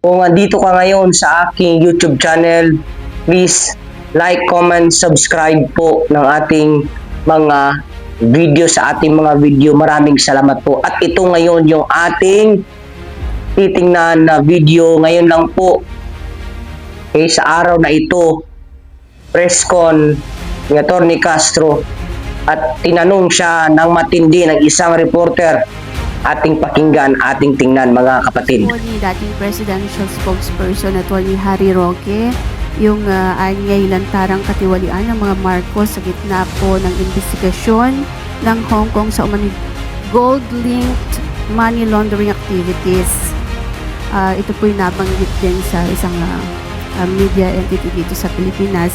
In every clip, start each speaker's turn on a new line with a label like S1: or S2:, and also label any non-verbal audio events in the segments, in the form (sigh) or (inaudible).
S1: Kung andito ka ngayon sa aking YouTube channel, please like, comment, subscribe po ng ating mga video sa ating mga video. Maraming salamat po. At ito ngayon yung ating titingnan na video ngayon lang po. Okay, sa araw na ito, press con ni Atty. Castro at tinanong siya ng matindi ng isang reporter ating pakinggan, ating tingnan mga kapatid.
S2: ni dating presidential spokesperson na ni Harry Roque yung uh, anyay lantarang katiwalian ng mga Marcos sa gitna po ng investigasyon ng Hong Kong sa umani gold-linked money laundering activities. Ah, ito po yung nabanggit din sa isang ah, ah, media entity dito sa Pilipinas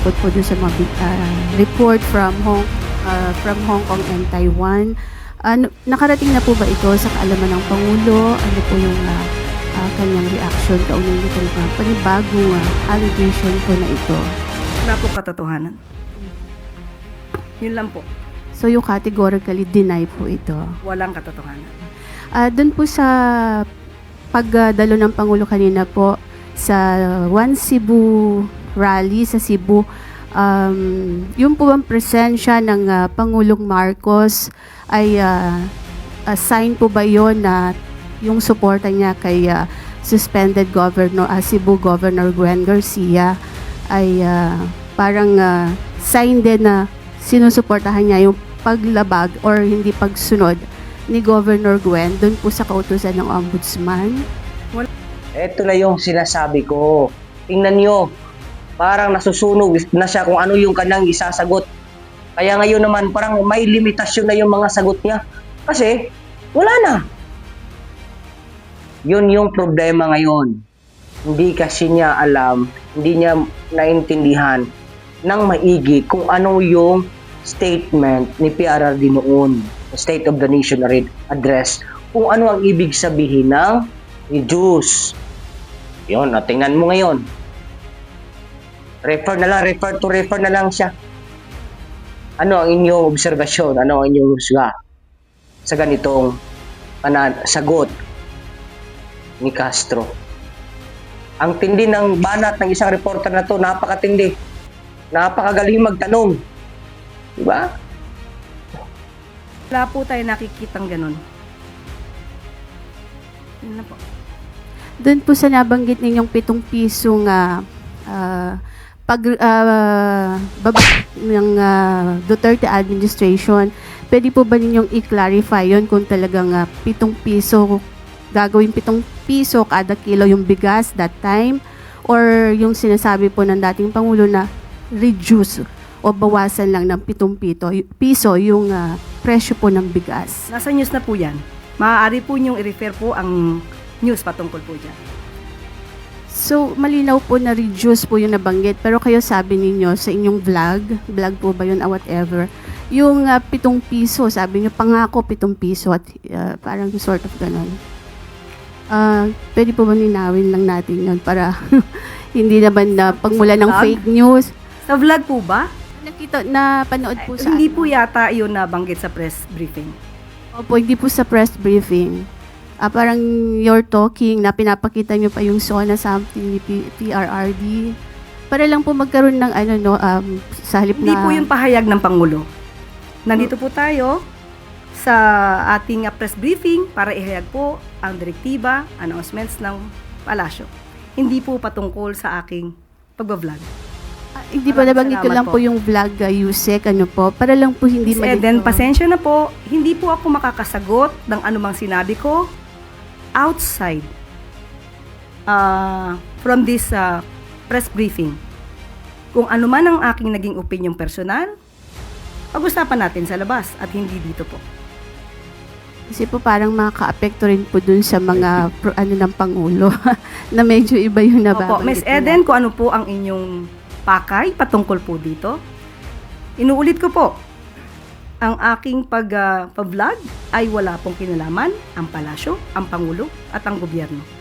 S2: bukod po dun sa mga ah, report from Hong ah, from Hong Kong and Taiwan. Ano, nakarating na po ba ito sa kaalaman ng Pangulo? Ano po yung ah, ah, kanyang reaction kaugnay nito ng mga panibagong ah, allegation po na ito?
S3: Wala po katotohanan. Yun lang po.
S2: So yung categorically deny po ito.
S3: Walang katotohanan.
S2: Ah, doon po sa pagdalo ng Pangulo kanina po sa One Cebu rally sa Cebu, um, yung po ang presensya ng ah, Pangulong Marcos ay ah, ah, sign po ba yon na yung suporta niya kay ah, suspended governor ah, Cebu Governor Gwen Garcia ay ah, parang ah, sign din na sinusuportahan niya yung paglabag or hindi pagsunod ni Governor Gwen doon po sa kautusan ng ombudsman.
S1: Ito na yung sinasabi ko. Tingnan nyo, parang nasusunog na siya kung ano yung kanyang isasagot. Kaya ngayon naman parang may limitasyon na yung mga sagot niya. Kasi wala na. Yun yung problema ngayon. Hindi kasi niya alam, hindi niya naintindihan ng maigi kung ano yung statement ni PRRD noon, State of the Nation Address, kung ano ang ibig sabihin ng reduce. Yun, o, tingnan mo ngayon. Refer na lang, refer to refer na lang siya. Ano ang inyong obserbasyon? Ano ang inyong husga sa ganitong pana- sagot ni Castro? Ang tindi ng banat ng isang reporter na to, napakatindi. Napakagaling magtanong. Diba?
S3: Wala po tayo nakikitang ganun. Yun na po.
S2: Doon po sa nabanggit ninyong pitong piso nga ah, pag ah, baba ng ah, Duterte administration, pwede po ba ninyong i-clarify yon kung talagang ah, pitong piso gagawin pitong piso kada kilo yung bigas that time or yung sinasabi po ng dating Pangulo na reduce o bawasan lang ng pitong pito, piso yung ah, presyo po ng bigas.
S3: Nasa news na po yan. Maaari po niyong i-refer po ang news patungkol po dyan.
S2: So, malinaw po na reduce po yung nabanggit. Pero kayo sabi ninyo sa inyong vlog, vlog po ba yun, or whatever, yung ah, pitong piso, sabi nyo, pangako pitong piso at ah, parang sort of ganon. Ah, pwede po ba ninawin lang natin yun para (laughs) hindi naman na pagmula ng fake news.
S3: Sa vlog po ba?
S2: Nakita, na panood po sa
S3: Hindi
S2: ano?
S3: po yata yun nabanggit sa press briefing.
S2: Opo, hindi po sa press briefing. Ah, parang you're talking na pinapakita nyo pa yung SONA something ni P- PRRD. Para lang po magkaroon ng ano no, um, sa halip
S3: Hindi
S2: na...
S3: po yung pahayag ng Pangulo. Nandito po tayo sa ating uh, press briefing para ihayag po ang direktiba, announcements ng palasyo. Hindi po patungkol sa aking pagbablog.
S2: Ah, hindi
S3: Maraming
S2: nabanggit ko
S3: salamat
S2: lang po.
S3: po.
S2: yung vlog uh, Yusek, ano po, para lang po hindi
S3: Miss
S2: malito.
S3: Eden, pasensya na po, hindi po ako makakasagot ng anumang sinabi ko outside uh, from this uh, press briefing. Kung ano man ang aking naging opinion personal, pag-usapan natin sa labas at hindi dito po.
S2: Kasi po parang makaka-apekto rin po dun sa mga pro, ano ng Pangulo (laughs) na medyo iba yung
S3: Opo,
S2: nababanggit.
S3: Miss
S2: nila.
S3: Eden, kung ano po ang inyong pakay patungkol po dito, inuulit ko po, ang aking pag, ah, pag-vlog ay wala pong kinalaman ang palasyo, ang Pangulo at ang gobyerno.